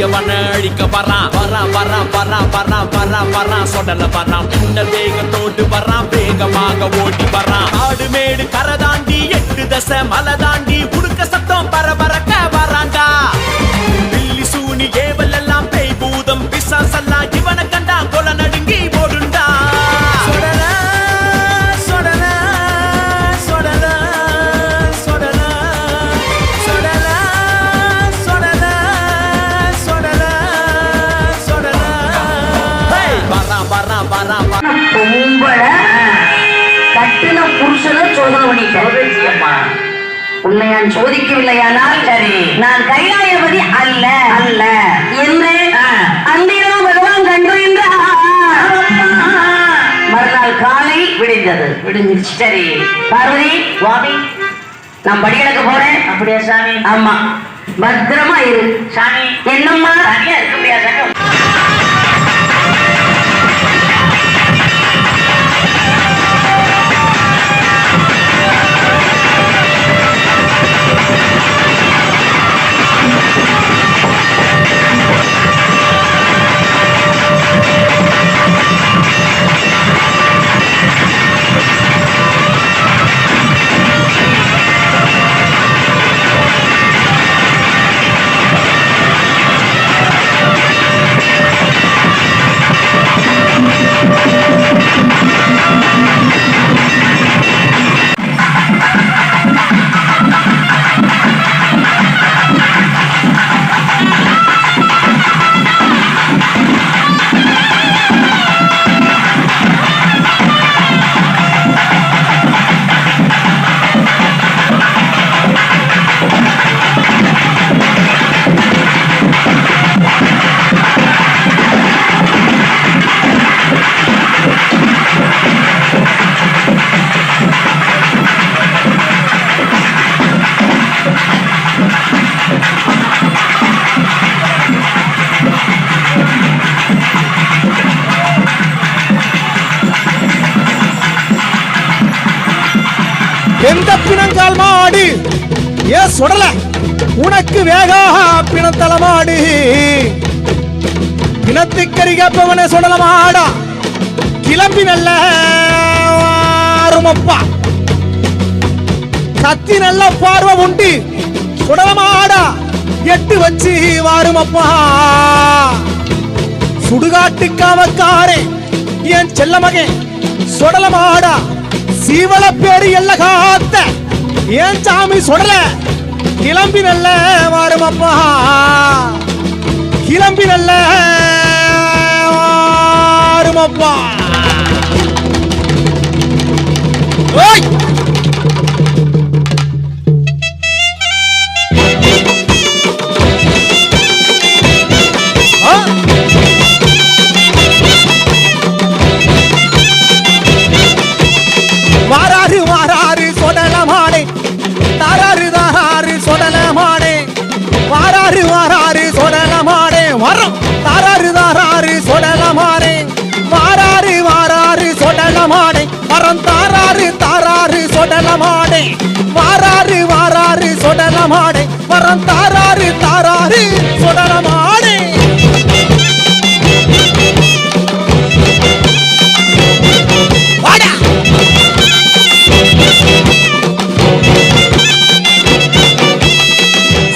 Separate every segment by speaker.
Speaker 1: தீயவன அழிக்க வரான் வரான் வரான் வரான் வரான் வரான் வரான் சொடல வரான் மின்னல் வேகத்தோடு வரான் வேகமாக ஓடி வரான் ஆடு மேடு கரை தாண்டி எட்டு தசை மலை தாண்டி
Speaker 2: பண்ணிட்டேன்
Speaker 3: சோதரிச்சியம்மா
Speaker 2: உன்னை நான் சோதிக்கவில்லையானால்
Speaker 3: சரி.
Speaker 2: நான் கைலாயபதி அல்ல. அல்ல. என்று பகவான் கண்டறிந்தார் மறுநாள் காலை
Speaker 3: விடிந்தது.
Speaker 2: விடுஞ்சிருச்சு.
Speaker 3: சரி.
Speaker 2: பார்வதி
Speaker 3: சுவாமி
Speaker 2: நான் படிக்கணக்கு போறேன்.
Speaker 3: அப்படியா சாமி?
Speaker 2: ஆமா. பத்திரமா இரு.
Speaker 3: சாமி.
Speaker 2: என்னம்மா?
Speaker 3: தனியா இருக்க முடியாது
Speaker 4: தளமாடி ஏ சுடல. உனக்கு வேகாக பிணத்தளமாடி பிணத்துக்கரிகப்பவனை சுடலமாடா கிளம்பி நல்ல வாருமப்பா. கத்தி நல்ல பார்வை உண்டு. சுடலமாடா எட்டு வச்சு வாருமப்பா. சுடுகாட்டு காவக்காரே என் செல்ல மகன் சுடலமாடா சீவள பேரு எல்ல காத்த. ஏன் சாமி சொல்ற? கிளம்பி நல்ல வரும் அப்பா. கிளம்பி நல்ல வரும் அப்பா. ஓய்! சொடலமானே வரம் தாராரு தாராரு சொடலமானே வாடா.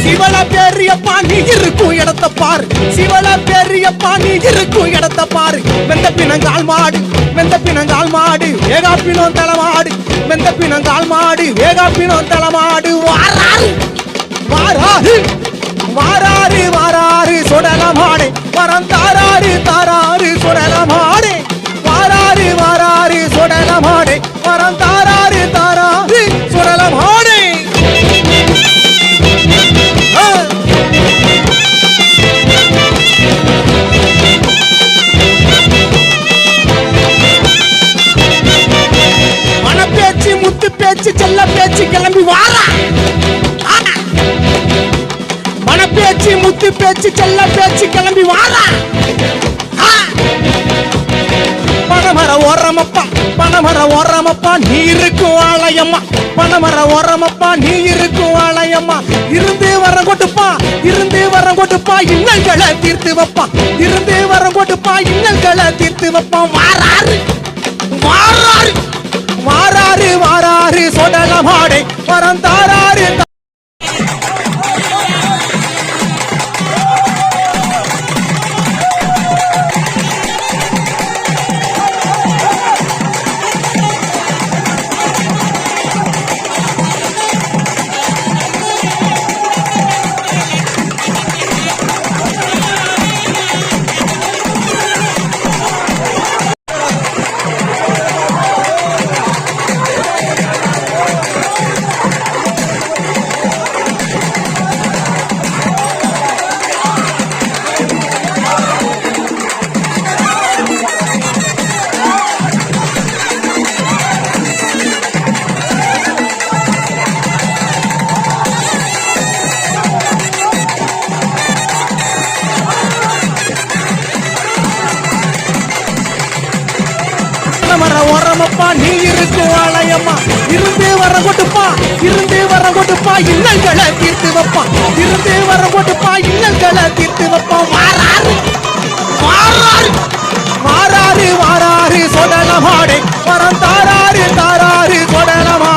Speaker 4: சிவல பெரிய பாணி இருக்கும் இடத்த பாரு. சிவல பெரிய பாணி இருக்கும் இடத்த பாரு. வெந்த பிணங்கால் மாடு வெந்த பிணங்கால் மாடு வேகா பிணம் தலைமாடு வெந்த பிணங்கால் மாடு வேகா பிணம் தலைமாடு. வாராரு வாராறு வாராறு வாராறு சுடலமானே. வரம் தாராறு தாராறு சுடலமானே. வாராறு வாராறு சுடலமானே. வரம் தாராறு தாராறு சுடலமானே மனப்பேச்சு முத்து பேச்சு செல்ல பேச்சு கிளம்பி வா. பேச்சு முத்து பேச்சு செல்ல பேச்சு கிளம்பி வாரா பணமர ஓரமப்பா பணமர ஓரமப்பா நீ இருக்கும் ஆலயம்மா பணமர ஓரமப்பா நீ இருக்கும் ஆலயம்மா இருந்தே வரம் கொட்டுப்பா இருந்தே வரம் கொட்டுப்பா இன்னல்களை தீர்த்து வைப்பா. இருந்தே வரம் கொட்டுப்பா இன்னல்களை தீர்த்து வைப்பான் வாராரு வாராரு வாராரு வாராரு சொடலமாடை வரம் பரந்தாரா கொடுப்பா நீ இருக்கு ஆலயமா இருந்தே வர கொடுப்பா இருந்தே வர கொடுப்பா இன்னல்களை தீர்த்து வைப்பா. இருந்தே வர கொடுப்பா இன்னல்களை தீர்த்து வைப்பா. மாறாரு மாறாரு மாறாரு மாறாரு சொடலமாடே. மரம் தாராறு தாராறு சொடலமா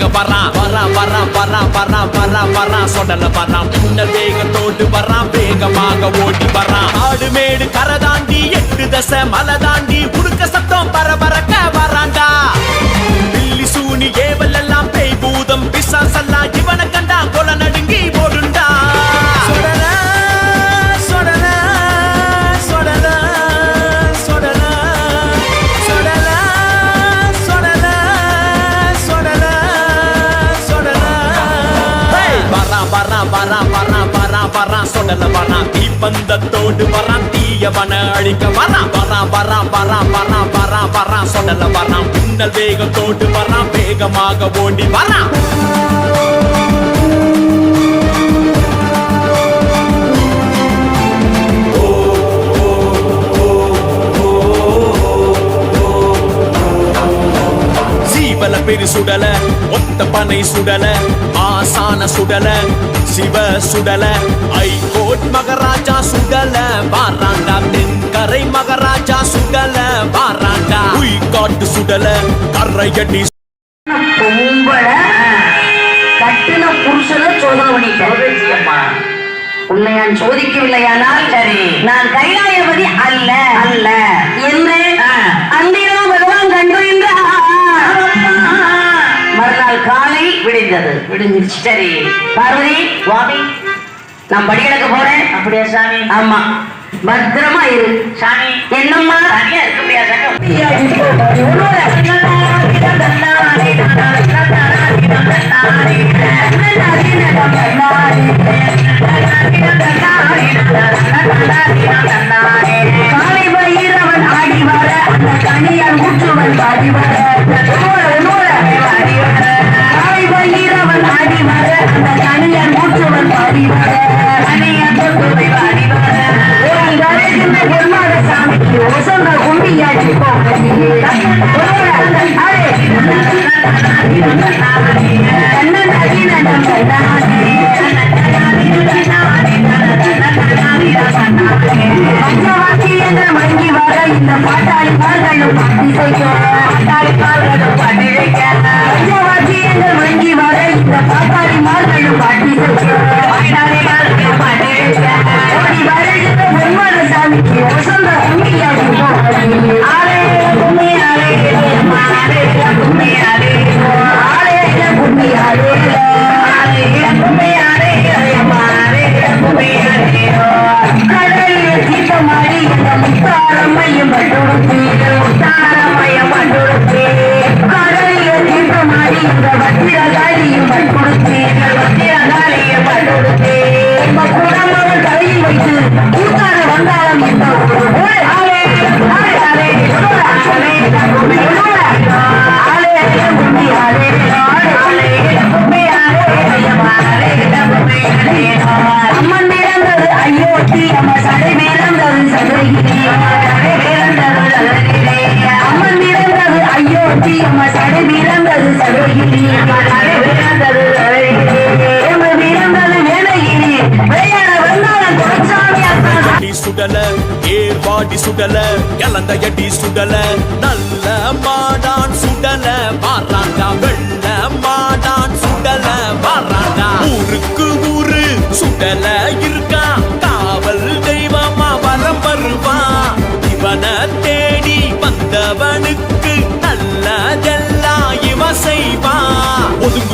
Speaker 4: அங்க வரான்
Speaker 1: வரான் வரான் வரான் வரான் வரான் வரான் சொடல வரான் இன்ன வேகத்தோடு வரான் வேகமாக ஓடி வரான் ஆடு மேடு கரை தாண்டி எட்டு தசை மலை தாண்டி புடுக்க சத்தம் பரபர ஆடலவனா தீப்பந்தத்தோடு வரான் தீயவன அழிக்க வரான். வரான் வரான் வரான் வரான் வரான் வரான் சொல்லல வரான் மின்னல் வேகத்தோடு வரான் வேகமாக ஓடி வரான். பெரு சுடல ஒத்த பனை சுடல ஆசான சுடல சிவ சுடல. ஐகோட் மகராஜா சுடல பாராண்டா தென்கரை மகராஜா சுடல பாராண்டா உய்காட்டு சுடல கரையடி
Speaker 2: கட்டின புருஷனை சோதனை பண்ணிட்டேன். உன்னை நான் சோதிக்கவில்லையானால் சரி. நான் கைலாயபதி அல்ல. அல்ல. என்று விடிந்தது. விடிஞ்சிருச்சு. சரி பார்வதி வாவி நான் படி எடுக்க போறேன். அப்படியா சாமி? ஆமா. பத்திரமா இரு. சாமி என்னம்மா? தனியா இருக்க பயிரவன் ஆடி வர. அந்த கனியான் ஊற்றுவன் பாடி வர. கண்ணீரவன் அடிவர அந்த கனியன் மூச்சவன் பதிவர கனியன் தொகுதி பதிவர ஒரு கரைகின்ற பெருமாள் சாமிக்கு ஒசந்த கும்பியாட்சி போகி துணைச்சாமி சகோதரி
Speaker 1: அடி சுடல ஏர்வாடி சுடல கலந்த எடி சுடல நல்ல மாடான் சுடல பாராண்டா வெள்ள மாடான் சுடல பாராண்டா ஊருக்கு ஊரு சுடல இருக்கா காவல் தெய்வமா வரம் வருவா. இவன தேடி வந்தவனுக்கு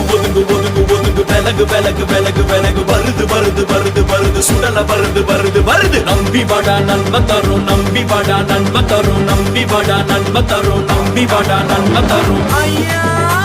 Speaker 1: ஒதுங்கு ஒதுங்கு ஒதுங்கு ஒதுங்கு. விலகு விலகு விலகு விலகு வருது வருது வருது வருது. சுடல வருது வருது வருது. நம்பி வாடா நன்ம தரும். நம்பி வாடா நன்ம தரும். நம்பி வாடா நன்ம தரும். நம்பி வாடா நன்ம தரும். ஐயா.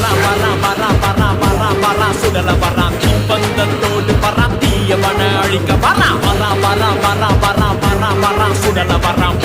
Speaker 1: வரான் வரான் வரான் வரான் வரான் வரான் சுடல வரான் இன்பந்தத்தோடு வரான் தீயவன அழிக்க வரான் வரான் வரான் வரான் வரான் வரான் வரான் சுடல வரான்